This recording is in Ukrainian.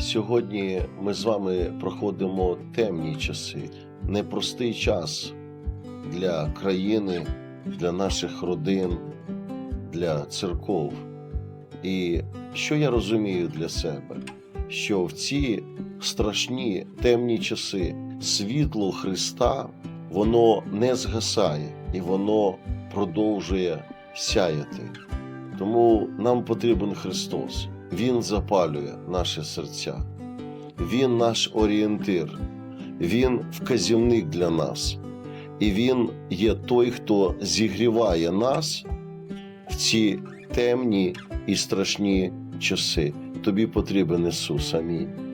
Сьогодні ми з вами проходимо темні часи, непростий час для країни, для наших родин, для церков. І що я розумію для себе? Що в ці страшні темні часи світло Христа воно не згасає і воно продовжує сяяти. Тому нам потрібен Христос. Він запалює наші серця. Він наш орієнтир, Він вказівник для нас. І Він є той, хто зігріває нас в ці темні і страшні часи. Тобі потрібен Ісус. Амінь.